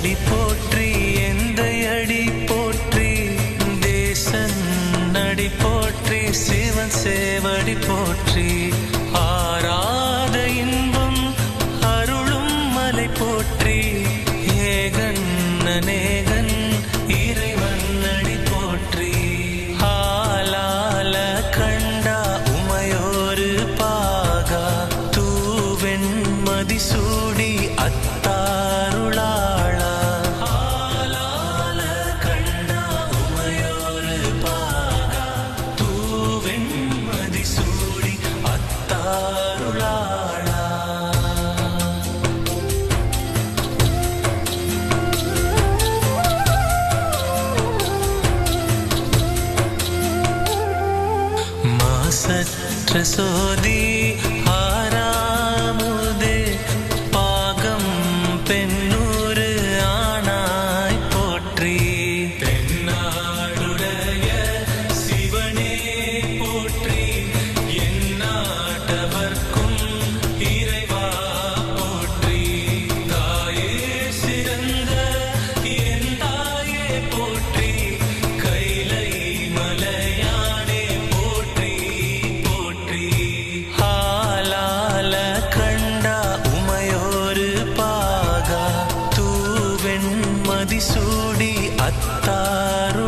அடி போற்றி எந்த அடி போற்றி தேசன் அடி போற்றி சிவன் சேவடி போற்றி. ஆராத இன்பம் அருளும் மலை போற்றி. ஏகன் அநேகன் இறைவன் அடி போற்றி. ஆலால கண்டா உமையோரு பாகா. தூவெண் மதிசூடி அத்த സോദീ మదిసూడి అత్తారు.